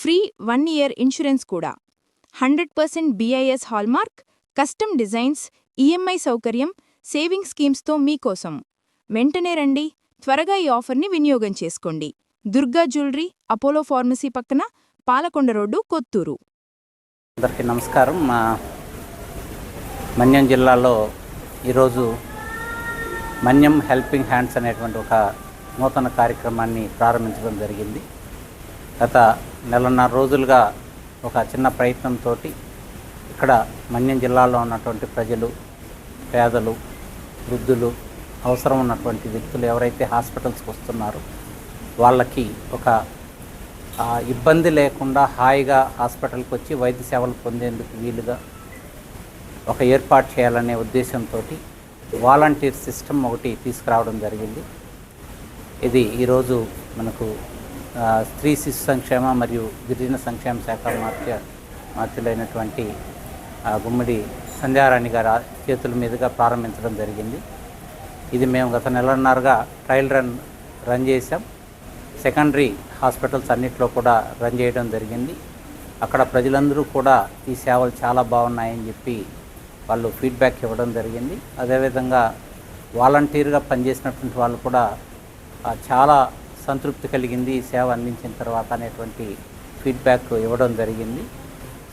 Free one year insurance కూడా. Hundred percent BIS hallmark custom designs EMI సౌకర్యం saving స్కీమ్స్తో మీకోసం వెంటనే రండి త్వరగా ఈ ఆఫర్ని వినియోగం చేసుకోండి. దుర్గా జ్యువెలరీ అపోలో ఫార్మసీ పక్కన పాలకొండ రోడ్డు కొత్తూరు. అందరికీ నమస్కారం. మా మన్యం జిల్లాలో ఈరోజు మన్యం హెల్పింగ్ హ్యాండ్స్ అనేటువంటి ఒక నూతన కార్యక్రమాన్ని ప్రారంభించడం జరిగింది. గత నెలన్నర రోజులుగా ఒక చిన్న ప్రయత్నంతో ఇక్కడ మన్యం జిల్లాలో ఉన్నటువంటి ప్రజలు పేదలు వృద్ధులు అవసరం ఉన్నటువంటి వ్యక్తులు ఎవరైతే హాస్పిటల్స్కి వస్తున్నారో వాళ్ళకి ఒక ఇబ్బంది లేకుండా హాయిగా హాస్పిటల్కి వచ్చి వైద్య సేవలు పొందేందుకు వీలుగా ఒక ఏర్పాటు చేయాలనే ఉద్దేశంతో వాలంటీర్ సిస్టమ్ ఒకటి తీసుకురావడం జరిగింది. ఇది ఈరోజు మనకు స్త్రీ శిశు సంక్షేమ మరియు గిరిజన సంక్షేమ శాఖ మార్చ మార్చులైనటువంటి గుమ్మడి సంధ్యారాణి గారి చేతుల మీదుగా ప్రారంభించడం జరిగింది. ఇది మేము గత నెలన్నరగా ట్రయల్ రన్ రన్ చేసాం సెకండరీ హాస్పిటల్స్ అన్నింటిలో కూడా రన్ చేయడం జరిగింది. అక్కడ ప్రజలందరూ కూడా ఈ సేవలు చాలా బాగున్నాయని చెప్పి వాళ్ళు ఫీడ్బ్యాక్ ఇవ్వడం జరిగింది. అదేవిధంగా వాలంటీర్గా పనిచేసినటువంటి వాళ్ళు కూడా చాలా సంతృప్తి కలిగింది ఈ సేవ అందించిన తర్వాత అనేటువంటి ఫీడ్బ్యాక్ ఇవ్వడం జరిగింది.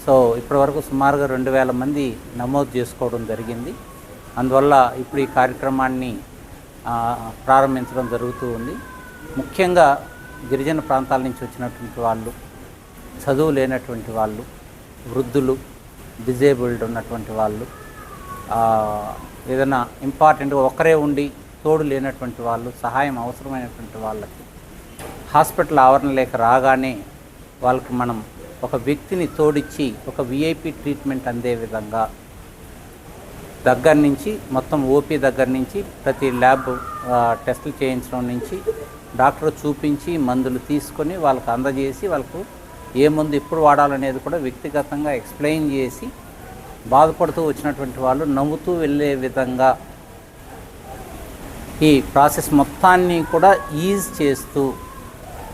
సో ఇప్పటివరకు సుమారుగా రెండు వేల మంది నమోదు చేసుకోవడం జరిగింది. అందువల్ల ఇప్పుడు ఈ కార్యక్రమాన్ని ప్రారంభించడం జరుగుతూ ఉంది. ముఖ్యంగా గిరిజన ప్రాంతాల నుంచి వచ్చినటువంటి వాళ్ళు చదువు లేనటువంటి వాళ్ళు వృద్ధులు డిజేబుల్డ్ ఉన్నటువంటి వాళ్ళు ఏదైనా ఇంపార్టెంట్గా ఒక్కరే ఉండి తోడు లేనటువంటి వాళ్ళు సహాయం అవసరమైనటువంటి వాళ్ళకి హాస్పిటల్ ఆవరణ లేక రాగానే వాళ్ళకి మనం ఒక వ్యక్తిని తోడిచ్చి ఒక విఐపి ట్రీట్మెంట్ అందే విధంగా దగ్గర నుంచి మొత్తం ఓపీ దగ్గర నుంచి ప్రతి ల్యాబ్ టెస్టులు చేయించడం నుంచి డాక్టర్ చూపించి మందులు తీసుకొని వాళ్ళకు అందజేసి వాళ్ళకు ఏ మందు ఎప్పుడు వాడాలనేది కూడా వ్యక్తిగతంగా ఎక్స్ప్లెయిన్ చేసి బాధపడుతూ వచ్చినటువంటి వాళ్ళు నవ్వుతూ వెళ్ళే విధంగా ఈ ప్రాసెస్ మొత్తాన్ని కూడా ఈజ్ చేస్తూ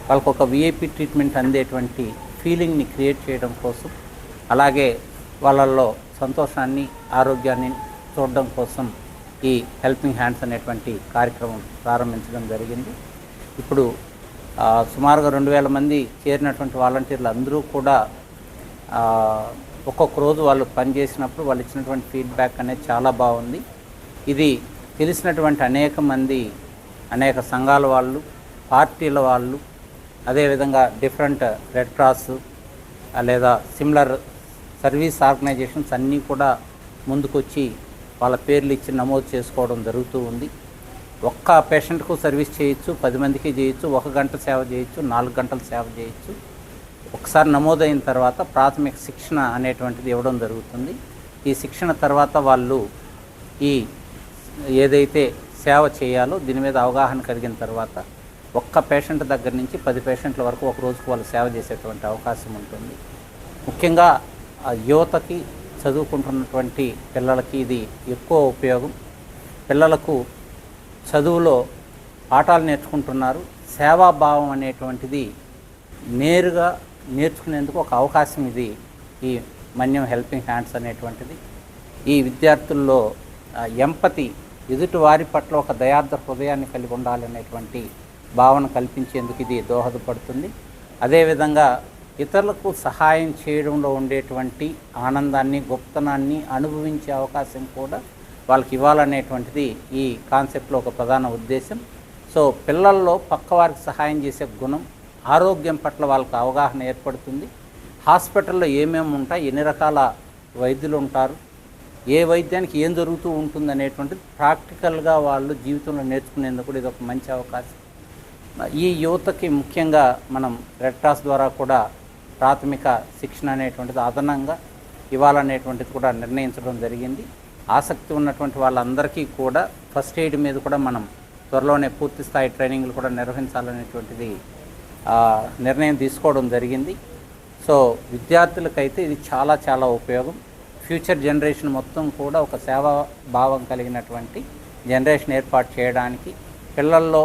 వాళ్ళకు ఒక విఐపి ట్రీట్మెంట్ అందేటువంటి ఫీలింగ్ని క్రియేట్ చేయడం కోసం అలాగే వాళ్ళల్లో సంతోషాన్ని ఆరోగ్యాన్ని చూడడం కోసం ఈ హెల్పింగ్ హ్యాండ్స్ అనేటువంటి కార్యక్రమం ప్రారంభించడం జరిగింది. ఇప్పుడు సుమారుగా రెండు వేల మంది చేరినటువంటి వాలంటీర్లు అందరూ కూడా ఒక్కొక్క రోజు వాళ్ళు పనిచేసినప్పుడు వాళ్ళు ఇచ్చినటువంటి ఫీడ్బ్యాక్ అనేది చాలా బాగుంది. ఇది తెలిసినటువంటి అనేక మంది అనేక సంఘాల వాళ్ళు పార్టీల వాళ్ళు అదేవిధంగా డిఫరెంట్ రెడ్ క్రాస్ లేదా సిమిలర్ సర్వీస్ ఆర్గనైజేషన్స్ అన్నీ కూడా ముందుకొచ్చి వాళ్ళ పేర్లు ఇచ్చి నమోదు చేసుకోవడం జరుగుతూ ఉంది. ఒక్క పేషెంట్కు సర్వీస్ చేయొచ్చు పది మందికి చేయొచ్చు ఒక గంట సేవ చేయొచ్చు నాలుగు గంటల సేవ చేయొచ్చు. ఒకసారి నమోదైన తర్వాత ప్రాథమిక శిక్షణ అనేటువంటిది ఇవ్వడం జరుగుతుంది. ఈ శిక్షణ తర్వాత వాళ్ళు ఈ ఏదైతే సేవ చేయాలో దీని మీద అవగాహన కలిగిన తర్వాత ఒక్క పేషెంట్ దగ్గర నుంచి పది పేషెంట్ల వరకు ఒక రోజుకు వాళ్ళు సేవ చేసేటువంటి అవకాశం ఉంటుంది. ముఖ్యంగా ఆ యువతకి చదువుకుంటున్నటువంటి పిల్లలకి ఇది ఎక్కువ ఉపయోగం. పిల్లలకు చదువులో పాఠాలు నేర్చుకుంటున్నారు. సేవాభావం అనేటువంటిది నేరుగా నేర్చుకునేందుకు ఒక అవకాశం ఇది ఈ మన్యం హెల్పింగ్ హ్యాండ్స్ అనేటువంటిది. ఈ విద్యార్థుల్లో ఎంపతి ఎదుటి వారి పట్ల ఒక దయార్థ హృదయాన్ని కలిగి ఉండాలనేటువంటి భావన కల్పించేందుకు ఇది దోహదపడుతుంది. అదేవిధంగా ఇతరులకు సహాయం చేయడంలో ఉండేటువంటి ఆనందాన్ని గొప్పతనాన్ని అనుభవించే అవకాశం కూడా వాళ్ళకి ఇవ్వాలనేటువంటిది ఈ కాన్సెప్ట్లో ఒక ప్రధాన ఉద్దేశం. సో పిల్లల్లో పక్కవారికి సహాయం చేసే గుణం ఆరోగ్యం పట్ల వాళ్ళకి అవగాహన ఏర్పడుతుంది. హాస్పిటల్లో ఏమేమి ఉంటాయి ఎన్ని రకాల వైద్యులు ఉంటారు ఏ వైద్యానికి ఏం జరుగుతూ ఉంటుంది అనేటువంటిది ప్రాక్టికల్గా వాళ్ళు జీవితంలో నేర్చుకునేందుకు కూడా ఇది ఒక మంచి అవకాశం. ఈ యువతకి ముఖ్యంగా మనం రెడ్ క్రాస్ ద్వారా కూడా ప్రాథమిక శిక్షణ అనేటువంటిది అదనంగా ఇవ్వాలనేటువంటిది కూడా నిర్ణయించడం జరిగింది. ఆసక్తి ఉన్నటువంటి వాళ్ళందరికీ కూడా ఫస్ట్ ఎయిడ్ మీద కూడా మనం త్వరలోనే పూర్తి స్థాయి ట్రైనింగ్లు కూడా నిర్వహించాలనేటువంటిది నిర్ణయం తీసుకోవడం జరిగింది. సో విద్యార్థులకైతే ఇది చాలా చాలా ఉపయోగం. ఫ్యూచర్ జనరేషన్ మొత్తం కూడా ఒక సేవా భావం కలిగినటువంటి జనరేషన్ ఏర్పాటు చేయడానికి పిల్లల్లో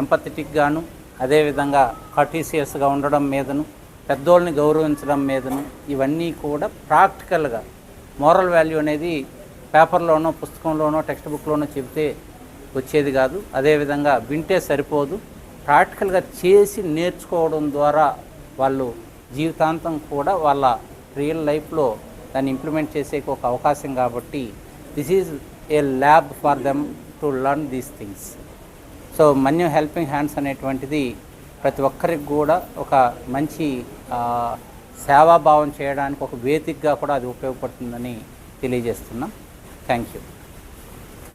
ఎంపథెటిక్గాను అదేవిధంగా కటీసియస్గా ఉండడం మీదను పెద్దోళ్ళని గౌరవించడం మీదను ఇవన్నీ కూడా ప్రాక్టికల్గా మోరల్ వాల్యూ అనేది పేపర్లోనో పుస్తకంలోనో టెక్స్ట్ బుక్లోనో చెబితే వచ్చేది కాదు. అదేవిధంగా వింటే సరిపోదు. ప్రాక్టికల్గా చేసి నేర్చుకోవడం ద్వారా వాళ్ళు జీవితాంతం కూడా వాళ్ళ రియల్ లైఫ్లో దాన్ని ఇంప్లిమెంట్ చేసే ఒక అవకాశం కాబట్టి this is a lab for them to learn these things. So Manyu helping hands అనేటువంటిది ప్రతి ఒక్కరికి కూడా ఒక మంచి సేవాభావం చేయడానికి ఒక వేదికగా కూడా అది ఉపయోగపడుతుందని తెలియజేస్తున్నాం. Thank you.